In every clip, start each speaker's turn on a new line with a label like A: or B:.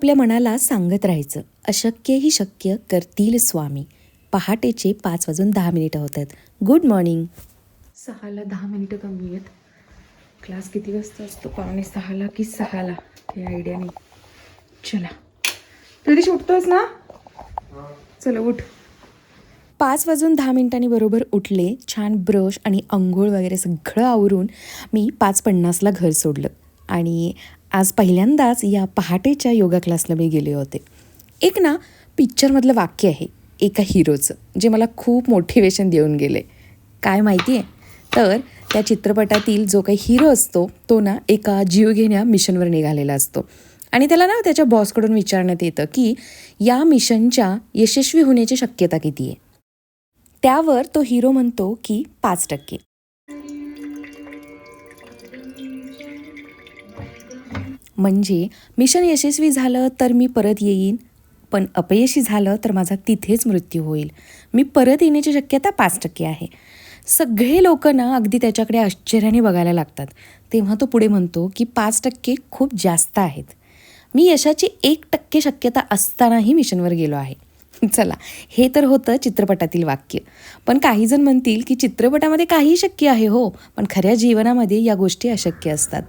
A: आपल्या मनाला सांगत राहायचं. अशक्य ही शक्य करतील स्वामी. पहाटेचे पाच वाजून दहा मिनिटं होत आहेत गुड मॉर्निंग
B: सहाला दहा मिनिटं कमी आहेत. क्लास किती वाजता असतो? पावणे सहाला की सहाला? हे आयडिया नाही. चला. प्रदेश उठतोस ना? चला उठ.
A: पाच वाजून दहा मिनिटांनी बरोबर उठले छान ब्रश आणि अंघोळ वगैरे सगळं आवरून मी पाच पन्नासला घर सोडलं. आणि आज पहिल्यांदाच या पहाटेच्या योगा क्लासला मी गेले होते. एक ना पिक्चरमधलं वाक्य आहे एका हिरोचं जे मला खूप मोटिवेशन देऊन गेले. काय माहिती आहे? तर त्या चित्रपटातील जो काही हिरो असतो तो ना एका जीवघेण्या मिशनवर निघालेला असतो. आणि त्याला ना त्याच्या बॉसकडून विचारण्यात येतं की या मिशनच्या यशस्वी होण्याची शक्यता किती आहे? त्यावर तो हिरो म्हणतो की पाच टक्के. म्हणजे मिशन यशस्वी झालं तर मी परत येईन पण अपयशी झालं तर माझा तिथेच मृत्यू होईल. मी परत येण्याची शक्यता पाच टक्के आहे. सगळे लोक ना अगदी त्याच्याकडे आश्चर्याने बघायला लागतात. तेव्हा तो पुढे म्हणतो की पाच टक्के खूप जास्त आहेत. मी यशाची एक टक्के शक्यता असतानाही मिशनवर गेलो आहे. चला हे तर होतं चित्रपटातील वाक्य. पण काही जण म्हणतील की चित्रपटामध्ये काही शक्य आहे हो पण खऱ्या जीवनामध्ये या गोष्टी अशक्य असतात.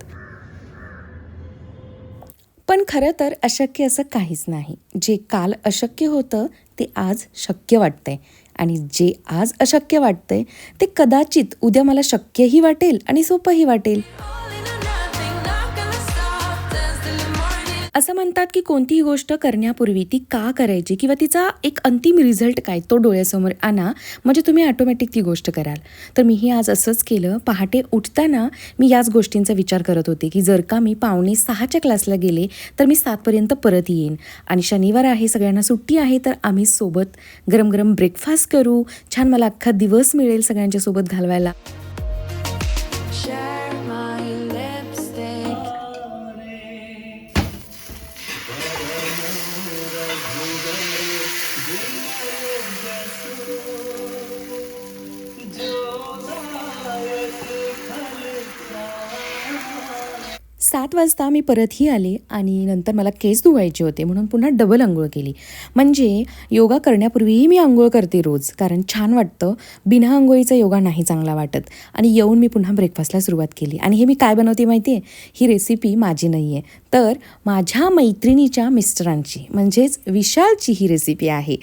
A: पण खरं तर अशक्य असं काहीच नाही. जे काल अशक्य होतं ते आज शक्य वाटतंय. आणि जे आज अशक्य वाटतंय ते कदाचित उद्या मला शक्यही वाटेल आणि सोपंही वाटेल. असं म्हणतात की कोणतीही गोष्ट करण्यापूर्वी ती का करायची किंवा तिचा एक अंतिम रिझल्ट काय? तो डोळ्यासमोर आणा. म्हणजे तुम्ही ऑटोमॅटिक ती गोष्ट कराल. तर मीही आज असंच केलं. पहाटे उठताना मी याच गोष्टींचा विचार करत होते की जर का मी पावणे सहाच्या क्लासला गेले तर मी सातपर्यंत परत येईन. आणि शनिवार आहे सगळ्यांना सुट्टी आहे तर आम्ही सोबत गरम गरम ब्रेकफास्ट करू. छान मला अख्खा दिवस मिळेल सगळ्यांच्या सोबत घालवायला. सात वाजता मी परतही आले आणि नंतर मला केस धुवायचे होते म्हणून पुन्हा डबल आंघोळ केली. म्हणजे योगा करण्यापूर्वीही मी आंघोळ करते रोज कारण छान वाटतं. बिना आंघोळीचा योगा नाही चांगला वाटत. आणि येऊन मी पुन्हा ब्रेकफास्टला सुरुवात केली. आणि हे मी काय बनवते माहिती आहे ही रेसिपी माझी नाही आहे तर माझ्या मैत्रिणीच्या मिस्टरांची म्हणजेच विशालची ही रेसिपी आहे.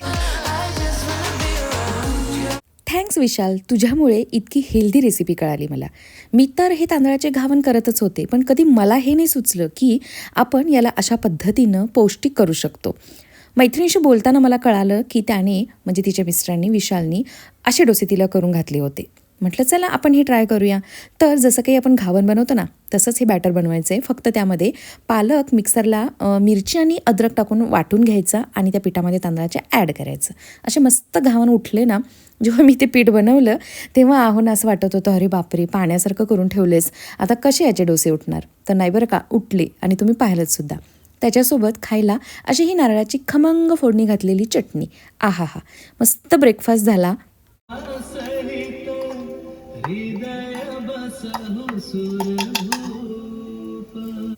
A: थँक्स विशाल. तुझ्यामुळे इतकी हेल्दी रेसिपी कळाली मला. मी तर हे तांदळाचे घावन करतच होते पण कधी मला हे नाही सुचलं की आपण याला अशा पद्धतीनं पौष्टिक करू शकतो. मैत्रिणीशी बोलताना मला कळालं की त्याने म्हणजे तिच्या मिस्टरांनी विशालनी असे डोसे तिला करून घातले होते. म्हटलं चला आपण हे ट्राय करूया. तर जसं काही आपण घावन बनवतो ना तसंच हे बॅटर बनवायचं आहे. फक्त त्यामध्ये पालक मिक्सरला मिरची आणि अद्रक टाकून वाटून घ्यायचा आणि त्या पिठामध्ये तांदळाचे ॲड करायचं. असे मस्त घावन उठले ना जेव्हा मी ते पीठ बनवलं तेव्हा आहोन असं वाटत होतं अरे बापरे पाण्यासारखं करून ठेवलेस. आता कसे याचे डोसे उठणार? तर नाही बरं का उठले आणि तुम्ही पाहिलंच सुद्धा. त्याच्यासोबत खायला अशी ही नारळाची खमंग फोडणी घातलेली चटणी. आहा हा मस्त ब्रेकफास्ट झाला.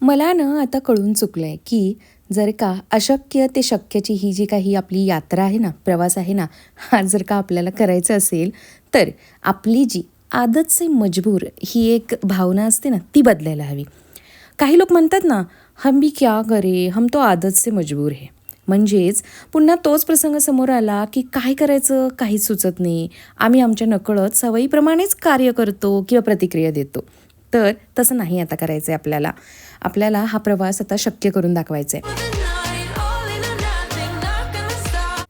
A: मला ना आता कळून चुकलंय की जर का अशक्य ते शक्यची ही जी काही आपली यात्रा आहे ना प्रवास आहे ना हा जर का आपल्याला करायचा असेल तर आपली जी आदत से मजबूर ही एक भावना असते ना ती बदलायला हवी. काही लोक म्हणतात ना हम भी क्या करे? हम तो आदत से मजबूर है. म्हणजेच पुन्हा तोच प्रसंग समोर आला की काय करायचं काहीच सुचत नाही. आम्ही आमच्या नकळत सवयीप्रमाणेच कार्य करतो किंवा प्रतिक्रिया देतो. तर तसं नाही आता करायचं आहे आपल्याला. आपल्याला हा प्रवास आता शक्य करून दाखवायचा आहे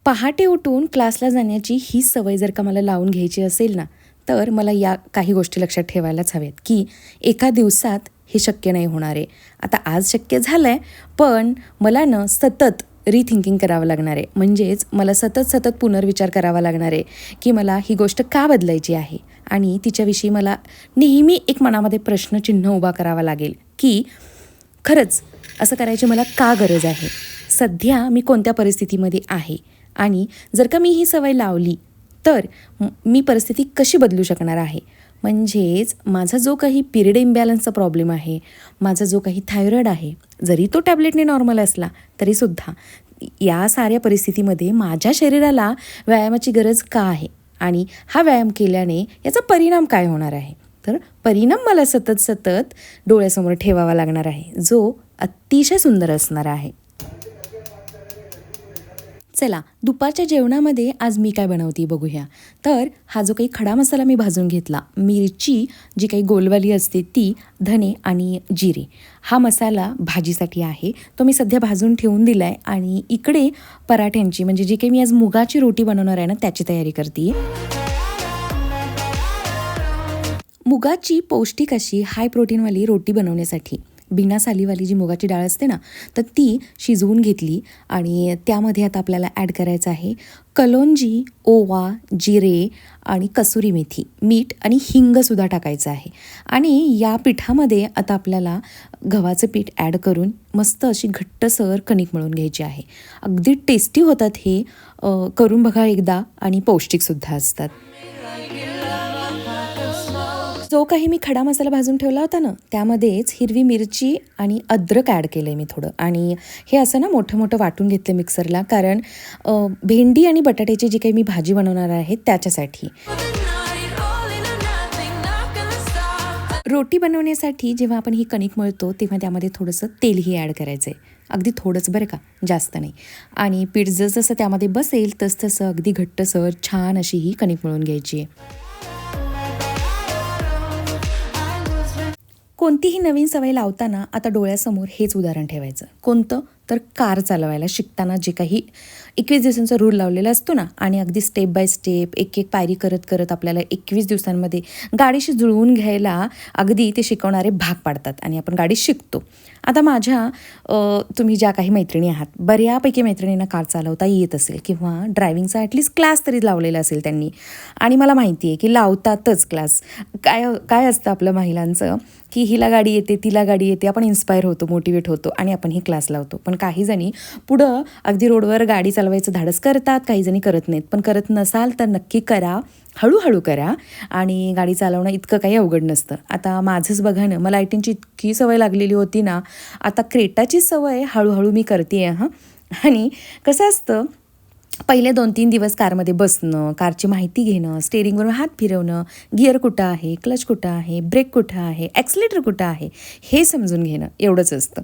A: पहाटे उठून क्लासला जाण्याची ही सवय जर का मला लावून घ्यायची असेल ना तर मला या काही गोष्टी लक्षात ठेवायलाच हव्यात की एका दिवसात हे शक्य नाही होणार. आहे आता आज शक्य झालं आहे पण मला ना सतत रिथिंकिंग करावं लागणार आहे. म्हणजेच मला सतत सतत पुनर्विचार करावा लागणार आहे की मला ही गोष्ट का बदलायची आहे? आणि तिच्याविषयी मला नेहमी एक मनामध्ये प्रश्नचिन्ह उभा करावा लागेल की खरंच असं करायची मला का गरज आहे? सध्या मी कोणत्या परिस्थितीमध्ये आहे? आणि जर का मी ही सवय लावली तर मी परिस्थिती कशी बदलू शकणार आहे? म्हणजेच माझा जो काही पिरियड इम्बॅलन्सचा प्रॉब्लेम आहे माझा जो काही थायरॉईड आहे जरी तो टॅबलेटने नॉर्मल असला तरीसुद्धा या साऱ्या परिस्थितीमध्ये माझ्या शरीराला व्यायामाची गरज का आहे? आणि हा व्यायाम केल्याने याचा परिणाम काय होणार आहे? तर परिणाम मला सतत सतत डोळ्यासमोर ठेवावा लागणार आहे जो अतिशय सुंदर असणार आहे. चला दुपारच्या जेवणामध्ये आज मी काय बनवते बघूया. तर हा जो काही खडा मसाला मी भाजून घेतला मिरची जी काही गोलवाली असते ती धने आणि जिरे हा मसाला भाजीसाठी आहे. तो मी सध्या भाजून ठेवून दिला आहे आणि इकडे पराठ्यांची म्हणजे जी काही मी आज मुगाची रोटी बनवणार आहे ना त्याची तयारी करते. मुगाची पौष्टिक अशी हाय प्रोटीनवाली रोटी बनवण्यासाठी बिना सालीवाली जी मुगाची डाळ असते ना तर ती शिजवून घेतली आणि त्यामध्ये आता आपल्याला ॲड करायचं आहे कलोंजी ओवा जिरे आणि कसुरी मेथी मीठ आणि हिंगसुद्धा टाकायचं आहे. आणि या पिठामध्ये आता आपल्याला गव्हाचं पीठ ॲड करून मस्त अशी घट्टसर कणिक मळून घ्यायची आहे. अगदी टेस्टी होतात हे करून बघा एकदा आणि पौष्टिकसुद्धा असतात. जो काही मी खडा मसाला भाजून ठेवला होता ना त्यामध्येच हिरवी मिरची आणि अद्रक ॲड केलं आहे मी थोडं. आणि हे असं ना मोठं मोठं वाटून घेतलं मिक्सरला कारण भेंडी आणि बटाट्याची जी काही मी भाजी बनवणार आहे त्याच्यासाठी. रोटी बनवण्यासाठी जेव्हा आपण ही कणिक मळतो तेव्हा त्यामध्ये थोडंसं तेलही ॲड करायचं आहे अगदी थोडंच बरं का जास्त नाही. आणि पीठ जसं त्यामध्ये बसेल तसतसं अगदी घट्टसर छान अशी ही कणिक मळून घ्यायची आहे. कोणतीही नवीन सवय लावताना आता डोळ्यासमोर हेच उदाहरण ठेवायचं. कोणतं? तर कार चालवायला शिकताना जे काही एकवीस दिवसांचा रूल लावलेला असतो ना आणि अगदी स्टेप बाय स्टेप एक एक पायरी करत करत आपल्याला एकवीस दिवसांमध्ये गाडीशी जुळवून घ्यायला अगदी ते शिकवणारे भाग पाडतात आणि आपण गाडी शिकतो. आता माझ्या तुम्ही ज्या काही मैत्रिणी आहात बऱ्यापैकी मैत्रिणींना कार चालवता येत असेल किंवा ड्रायव्हिंगचा ॲटलिस्ट क्लास तरी लावलेला असेल त्यांनी. आणि मला माहिती आहे की लावतातच क्लास काय काय असतं आपलं महिलांचं? की हिला गाडी येते तिला गाडी येते आपण इन्स्पायर होतो मोटिवेट होतो आणि आपण ही क्लास लावतो. पण काही जणी पुढं अगदी रोडवर गाडी चालवायचं धाडस करतात काही जणी करत नाहीत. पण करत नसाल तर नक्की करा हळूहळू करा आणि गाडी चालवणं इतकं काही अवघड नसतं. आता माझंच बघा ना मला लायटिंगची इतकी सवय लागलेली होती ना आता क्रेटाची सवय हळूहळू मी करते आहे हां. आणि कसं असतं पहिले दोन तीन दिवस कारमध्ये बसणं कारची माहिती घेणं स्टेअरिंगवरून हात फिरवणं गिअर कुठं आहे क्लच कुठं आहे ब्रेक कुठं आहे ॲक्सिलेटर कुठं आहे हे समजून घेणं एवढंच असतं.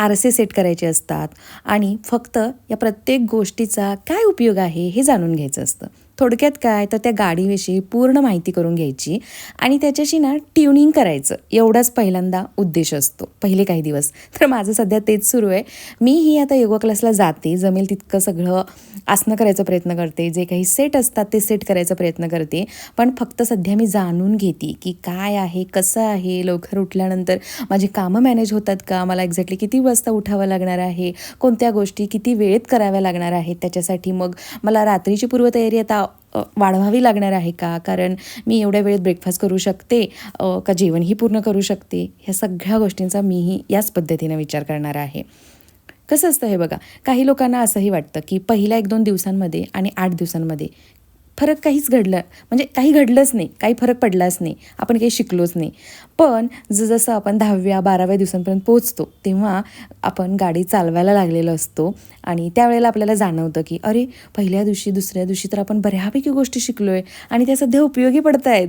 A: आरसे सेट करायचे असतात. आणि फक्त या प्रत्येक गोष्टीचा काय उपयोग आहे हे जाणून घ्यायचं असतं. थोडक्यात काय? तर त्या गाडीविषयी पूर्ण माहिती करून घ्यायची आणि त्याच्याशी ना ट्युनिंग करायचं. एवढाच पहिल्यांदा उद्देश असतो. पहिले काही दिवस. तर माझं सध्या तेच सुरू आहे. मी ही आता योगा क्लासला जाते. जमेल तितकं सगळं आसनं करायचा प्रयत्न करते. जे काही सेट असतात ते सेट करायचा प्रयत्न करते. पण फक्त सध्या मी जाणून घेते की काय आहे कसं आहे? लवकर उठल्यानंतर माझी कामं मॅनेज होतात का? मला एक्झॅक्टली किती वाजता उठावं लागणार आहे? कोणत्या गोष्टी किती वेळेत कराव्या लागणार आहेत? त्याच्यासाठी मग मला रात्रीची पूर्वतयारी आता वाढवावी लागणार आहे का? कारण मी एवढ्या वेळेत ब्रेकफास्ट करू शकते का जेवणही पूर्ण करू शकते? ह्या सगळ्या गोष्टींचा मीही याच पद्धतीने विचार करणार आहे. कसं असतं हे बघा काही लोकांना असंही वाटतं की पहिल्या एक दोन दिवसांमध्ये आणि आठ दिवसांमध्ये फरक काहीच घडलं म्हणजे काही घडलंच नाही काही फरक पडलाच नाही आपण काही शिकलोच नाही. पण जसं आपण दहाव्या बाराव्या दिवसांपर्यंत पोहोचतो तेव्हा आपण गाडी चालवायला लागलेलो असतो आणि त्यावेळेला आपल्याला जाणवतं की अरे पहिल्या दिवशी दुसऱ्या दिवशी तर आपण बऱ्यापैकी गोष्टी शिकलो आहे आणि त्या सध्या उपयोगी पडत आहेत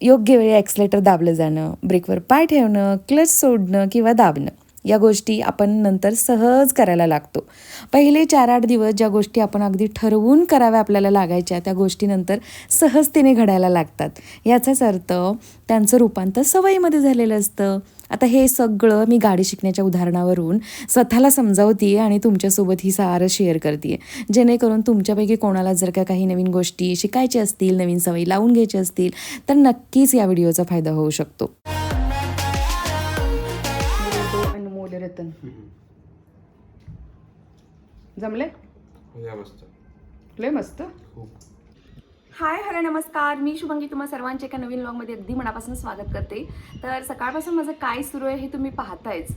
A: योग्य वेळी ॲक्सिलेटर दाबलं जाणं ब्रेकवर पाय ठेवणं क्लच सोडणं किंवा दाबणं. या गोष्टी आपण नंतर सहज करायला लागतो. पहिले चार आठ दिवस ज्या गोष्टी आपण अगदी ठरवून कराव्या आपल्याला लागायच्या त्या गोष्टी नंतर सहजतेने घडायला लागतात. याचाच अर्थ त्यांचं रूपांतर सवयीमध्ये झालेलं असतं. आता हे सगळं मी गाडी शिकण्याच्या उदाहरणावरून स्वतःला समजावते आणि तुमच्यासोबत ही सारं शेअर करते जेणेकरून तुमच्यापैकी कोणाला जर का काही नवीन गोष्टी शिकायच्या असतील नवीन सवयी लावून घ्यायच्या असतील तर नक्कीच या व्हिडिओचा फायदा होऊ शकतो.
B: रतन. जमले? लय मस्त.
C: हाय हॅलो नमस्कार. मी शुभंगी तुम्हा सर्वांचे एका नवीन व्लॉगमध्ये अगदी मनापासून स्वागत करते. तर सकाळपासून माझं काय सुरू आहे हे तुम्ही पाहतायच.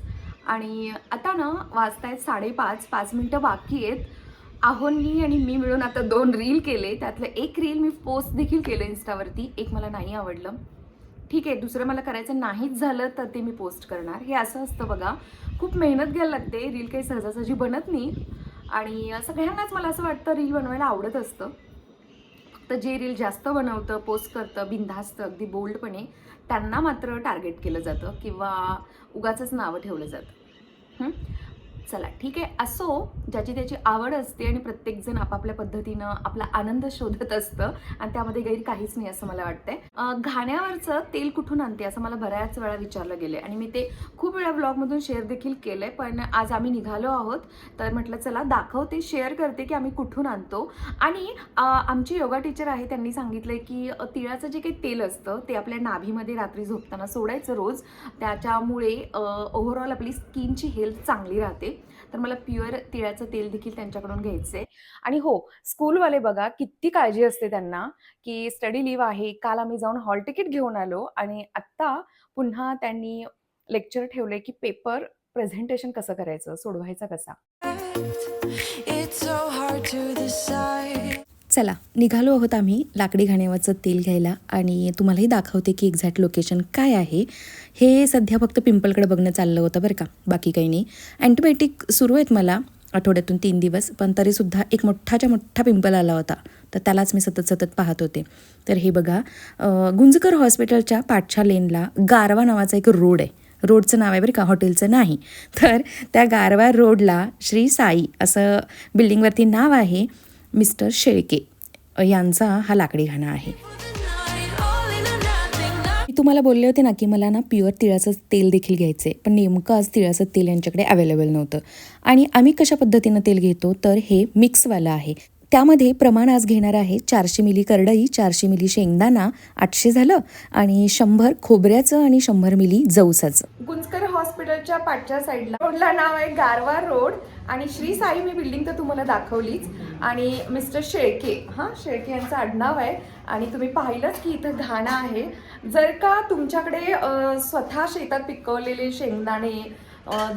C: आणि आता ना वाजतायत साडेपाच पाच मिनटं बाकी आहेत. आहोंनी आणि मी मिळून आता दोन रील केले. त्यातलं एक रील मी पोस्ट देखील केलं इन्स्टावरती एक मला नाही आवडलं.
A: ठीक आहे दुसरं मला करायचं नाहीच झालं तर ते मी पोस्ट करणार. हे असं असतं बघा. खूप मेहनत घ्यायला लागते. रील काही सहजासहजी बनत नाही. आणि सगळ्यांनाच मला असं वाटतं रील बनवायला आवडत असतं. फक्त जे रील जास्त बनवतं पोस्ट करतं बिनधास्त अगदी बोल्डपणे त्यांना मात्र टार्गेट केलं जातं किंवा उगाचंच नावं ठेवलं जातं. चला ठीक आहे? असो ज्याची त्याची आवड असते आणि प्रत्येकजण आपापल्या पद्धतीनं आपला आनंद शोधत असतं आणि त्यामध्ये गैर काहीच नाही असं मला वाटतंय. घाण्यावरचं तेल कुठून आणते असं मला बऱ्याच वेळा विचारलं गेलं आणि मी ते खूप वेळा ब्लॉगमधून शेअर देखील केलं आहे पण आज आम्ही निघालो आहोत. तर म्हटलं चला दाखवते शेअर करते की आम्ही कुठून आणतो. आणि आमची योगा टीचर आहे त्यांनी सांगितलं की तिळाचं जे काही तेल असतं ते आपल्या नाभीमध्ये रात्री झोपताना सोडायचं रोज. त्याच्यामुळे ओव्हरऑल आपली स्किनची हेल्थ चांगली राहते. तर मला प्युअर तिळाचं तेल देखील त्यांच्याकडून घ्यायचं आहे आणि हो स्कूलवाले बघा किती काळजी असते त्यांना की स्टडी लिव्ह आहे काल आम्ही जाऊन हॉल तिकीट घेऊन आलो आणि आत्ता पुन्हा त्यांनी लेक्चर ठेवले की पेपर प्रेझेंटेशन कसं करायचं सोडवायचा कसा?
D: चला निघालो आहोत आम्ही लाकडी घाण्यावरचं तेल घ्यायला आणि तुम्हालाही दाखवते की एक्झॅक्ट लोकेशन काय आहे. हे सध्या फक्त पिंपलकडे बघणं चाललं होतं बरं का बाकी काही नाही. अँटीबायोटिक सुरू आहेत मला आठवड्यातून तीन दिवस पण तरीसुद्धा एक मोठाच्या मोठा पिंपल आला होता तर त्यालाच मी सतत सतत पाहत होते. तर हे बघा गुंजकर हॉस्पिटलच्या पाठच्या लेनला गारवा नावाचा एक रोड आहे. रोडचं नाव आहे बरं का हॉटेलचं नाही. तर त्या गारवा रोडला श्री साई असं बिल्डिंगवरती नाव आहे. मिस्टर शेळके यांचा हा लाकडी घाणा आहे. मी तुम्हाला बोलले होते ना की मला ना प्युअर तिळाचं तेल देखील घ्यायचं आहे पण नेमकं आज तिळाचं तेल यांच्याकडे अवेलेबल नव्हतं. आणि आम्ही कशा पद्धतीनं तेल घेतो? तर हे मिक्सवालं आहे. त्यामध्ये प्रमाण आज घेणार आहे चारशे मिली करडई चारशे मिली शेंगदाणा आठशे झालं आणि शंभर खोबऱ्याचं आणि शंभर मिली जवसाचं.
A: गुंजकर हॉस्पिटलच्या पाठच्या साईडला. रोडला नाव आहे गारवा रोड आणि श्री साई मी बिल्डिंग तर तुम्हाला दाखवलीच. आणि मिस्टर शेळके हां शेळके यांचं आडनाव आहे. आणि तुम्ही पाहिलंच की इथं घाणा आहे. जर का तुमच्याकडे स्वतः शेतात पिकवलेले शेंगदाणे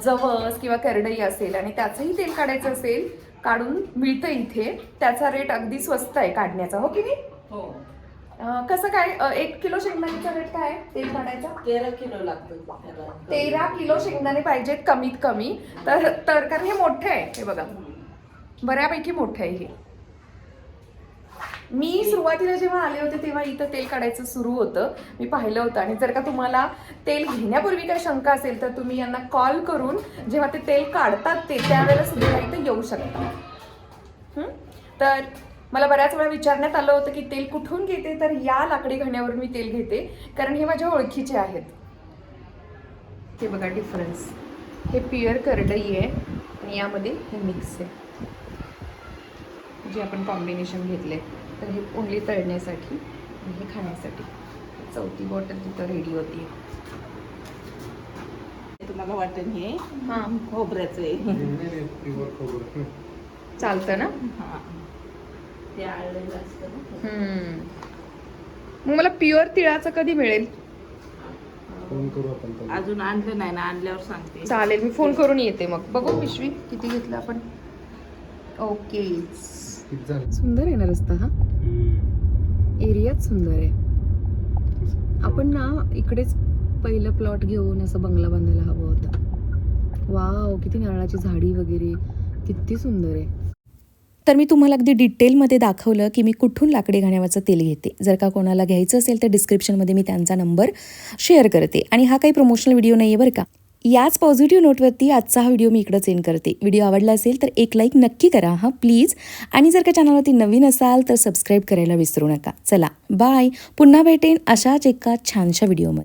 A: जवस किंवा करडई असेल आणि त्याचंही तेल काढायचं असेल काढून मिळतं इथे. त्याचा रेट अगदी स्वस्त आहे काढण्याचा. हो की नाही? हो. कसं काय एक किलो शेंगदाण्याचा रेट काय आहे? तेल काढायचा?
E: तेरा किलो लागतो.
A: तेरा किलो शेंगदाणे पाहिजेत कमीत कमी. तर तर कारण हे मोठे आहे. हे बघा. बऱ्यापैकी मोठं आहे हे. मी सुरुवातीला जेव्हा आले होते तेव्हा इथं तेल काढायचं सुरू होतं. मी पाहिलं होतं. आणि जर का तुम्हाला तेल घेण्यापूर्वी काही शंका असेल तर तुम्ही यांना कॉल करून जेव्हा ते तेल काढतात ते त्यावेळेला सुद्धा इथं येऊ शकता? तर मला बऱ्याच वेळा विचारण्यात आलं होतं की तेल कुठून घेते? तर या लाकडी घाण्यावरून मी तेल घेते कारण हे माझ्या ओळखीचे आहेत. हे बघा डिफरन्स हे प्युअर करडई आहे आणि यामध्ये हे मिक्स आहे. जे आपण कॉम्बिनेशन घेतले तर हे ओनली तळण्यासाठी आणि हे खाण्यासाठी. चौथी बॉटल तिथं रेडी होती.
E: तुम्हाला वाटेल हे
A: हां.
E: खोबऱ्याचं आहे.
A: चालतं ना?
E: हा. ते आळलेलं असतं ना.
A: हम्म. मग मला प्युअर तिळाचं कधी मिळेल?
E: अजून आणलं नाही ना आणल्यावर सांगते.
A: चालेल मी फोन करून येते मग. बघू पिशवी किती घेतलं आपण? ओके सुंदर आहे ना रस्ता हा? एरियाच सुंदर आहे. आपण ना इकडेच पहिलं प्लॉट घेऊन असं बंगला बांधायला हवं होतं. वाव किती नारळाची झाडी वगैरे किती सुंदर आहे.
D: तर मी तुम्हाला अगदी डिटेलमध्ये दाखवलं की मी कुठून लाकडी घाण्यावरचं तेल घेते. जर का कोणाला घ्यायचं असेल तर डिस्क्रिप्शनमध्ये मी त्यांचा नंबर शेअर करते. आणि हा काही प्रमोशनल व्हिडिओ नाही आहे बरं का. याच पॉझिटिव्ह नोटवरती आजचा हा व्हिडिओ मी इकडं सेंड करते. व्हिडिओ आवडला असेल तर एक लाईक नक्की करा हां प्लीज आणि जर का चॅनलवरती नवीन असाल तर सबस्क्राईब करायला विसरू नका. चला बाय पुन्हा भेटेन अशाच एका छानशा व्हिडिओमध्ये